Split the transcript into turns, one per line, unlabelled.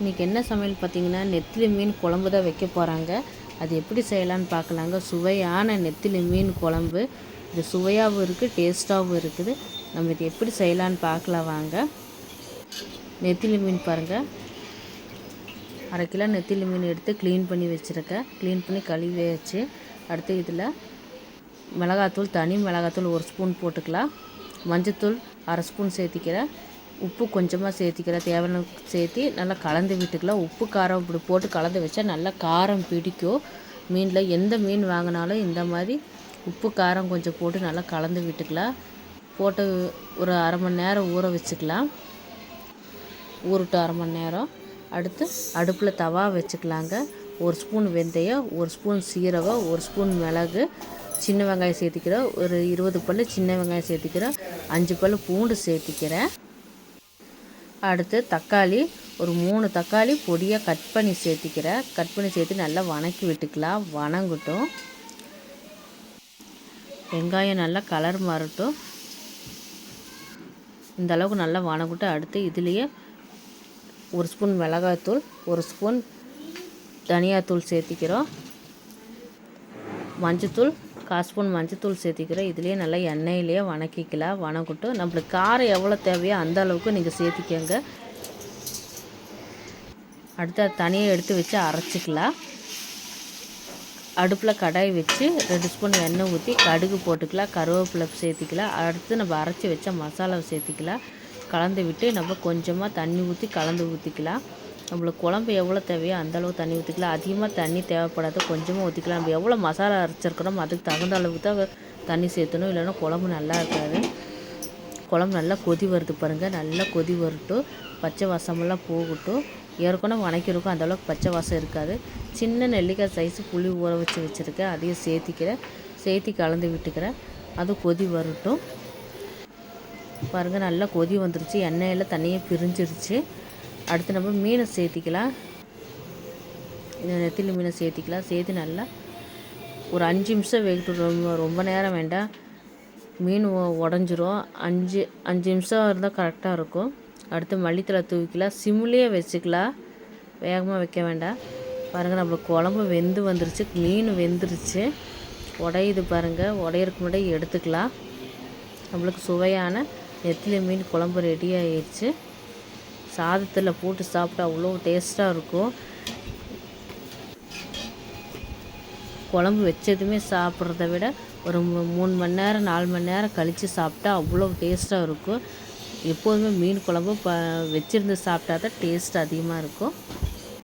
இன்றைக்கி என்ன சமையல் பார்த்தீங்கன்னா நெத்திலி மீன் குழம்பு தான் வைக்க போகிறாங்க அது எப்படி செய்யலான்னு பார்க்கலாங்க. சுவையான நெத்திலி மீன் குழம்பு. இது சுவையாகவும் இருக்குது டேஸ்ட்டாகவும் இருக்குது. நம்ம இது எப்படி செய்யலான்னு பார்க்கலாம் வாங்க. நெத்திலி மீன் பாருங்கள் அரை கிலோ நெத்திலி மீன் எடுத்து க்ளீன் பண்ணி வச்சுருக்கேன் க்ளீன் பண்ணி கழுவி வச்சு அடுத்து இதில் மிளகாத்தூள் தனி மிளகாத்தூள் ஒரு ஸ்பூன் போட்டுக்கலாம். மஞ்சத்தூள் அரை ஸ்பூன் சேர்த்திக்கிறேன். உப்பு கொஞ்சமாக சேர்த்திக்கிறேன். தேவையான சேர்த்தி நல்லா கலந்து விட்டுக்கலாம். உப்பு காரம் இப்படி போட்டு கலந்து வச்சா நல்லா காரம் பிடிக்கும். மீனில் எந்த மீன் வாங்கினாலும் இந்த மாதிரி உப்பு காரம் கொஞ்சம் போட்டு நல்லா கலந்து விட்டுக்கலாம். போட்டு ஒரு அரை மணி நேரம் ஊற வச்சுக்கலாம். ஊறுட்டு அரை மணி நேரம். அடுத்து அடுப்பில் தவா வச்சுக்கலாங்க. ஒரு ஸ்பூன் வெந்தயம் ஒரு ஸ்பூன் சீரகம் ஒரு ஸ்பூன் மிளகு. சின்ன வெங்காயம் சேர்த்திக்கிறேன். ஒரு இருபது பல் சின்ன வெங்காயம் சேர்த்திக்கிறேன். அஞ்சு பல் பூண்டு சேர்த்திக்கிறேன். அடுத்து தக்காளி ஒரு மூணு தக்காளி பொடியாக கட் பண்ணி சேர்த்திக்கிறேன் கட் பண்ணி சேர்த்து நல்லா வணக்கி விட்டுக்கலாம். வணங்கட்டும். வெங்காயம் நல்லா கலர் மாறட்டும். இந்த அளவுக்கு நல்லா வணங்கிட்டு அடுத்து இதுலேயே ஒரு ஸ்பூன் மிளகாய்த்தூள் ஒரு ஸ்பூன் தனியாத்தூள் சேர்த்திக்கிறோம். மஞ்சத்தூள் கால் ஸ்பூன் மஞ்சத்தூள் சேர்த்திக்கிறோம் இதுலேயே நல்லா எண்ணெயிலேயே வணக்கிக்கலாம் வணக்கிட்டு. நம்மளுக்கு காரம் எவ்வளோ தேவையோ அந்த அளவுக்கு நீங்கள் சேர்த்திக்கோங்க. அடுத்து தனியாக எடுத்து வச்சு அரைச்சிக்கலாம். அடுப்பில் கடாய் வச்சு ரெண்டு ஸ்பூன் எண்ணெய் ஊற்றி கடுகு போட்டுக்கலாம். கருவேப்பிலை சேர்த்திக்கலாம். அடுத்து நம்ம அரைச்சி வச்ச மசாலாவை சேர்த்திக்கலாம். கலந்து விட்டு நம்ம கொஞ்சமாக தண்ணி ஊற்றி கலந்து ஊற்றிக்கலாம் நம்மளுக்கு குழம்பு எவ்வளோ தேவையோ அந்தளவு தண்ணி ஊற்றிக்கலாம் அதிகமாக தண்ணி தேவைப்படாத. கொஞ்சமாக ஊற்றிக்கலாம் நம்ம எவ்வளோ மசாலா அரைச்சிருக்கிறோமோ அதுக்கு தகுந்த அளவுக்கு தான் தண்ணி சேர்த்தணும் இல்லைன்னா குழம்பு நல்லா இருக்காது. குழம்பு நல்லா கொதி வருது பாருங்கள் நல்லா கொதி வரட்டும். பச்சை வாசமெல்லாம் போகட்டும். ஏற்கனவே வணக்கிருக்கும் அந்தளவுக்கு பச்சை வாசம் இருக்காது. சின்ன நெல்லிக்காய் சைஸு புளி ஊற வச்சு வச்சுருக்கேன். அதையும் சேர்த்திக்கிறேன். சேர்த்தி கலந்து விட்டுக்கிறேன். அது கொதி வரட்டும். பாருங்கள் நல்லா கொதி வந்துருச்சு. எண்ணெயில் தண்ணியை பிரிஞ்சிருச்சு. அடுத்து நம்ம மீனை சேர்த்திக்கலாம். இந்த நெத்திலி மீனை சேர்த்திக்கலாம். சேர்த்து நல்லா ஒரு அஞ்சு நிமிஷம் வேகட்டும் ரொம்ப ரொம்ப நேரம் வேண்டாம். மீன் உடஞ்சிரும். அஞ்சு அஞ்சு நிமிஷம் இருந்தால் கரெக்டாக இருக்கும். அடுத்து மல்லித்தலை தூவிக்கலாம். சிம்லேயே வச்சுக்கலாம். வேகமாக வைக்க வேண்டாம். பாருங்கள் நம்மளுக்கு குழம்பு வெந்து வந்துருச்சு. மீன் வெந்துருச்சு. உடையுது பாருங்கள் உடையிறதுக்கு முன்னாடி எடுத்துக்கலாம். நம்மளுக்கு சுவையான நெத்திலி மீன் குழம்பு ரெடி ஆயிடுச்சு. சாதத்தில் போட்டு சாப்பிட்டா அவ்வளோ டேஸ்ட்டாக இருக்கும். குழம்பு வச்சதுமே சாப்பிட்றத விட ஒரு மூணு மணி நேரம் நாலு மணி நேரம் கழித்து சாப்பிட்டா அவ்வளோ டேஸ்ட்டாக இருக்கும். எப்போதுமே மீன் குழம்பு ப வச்சுருந்து சாப்பிட்டா தான் டேஸ்ட் அதிகமாக இருக்கும்.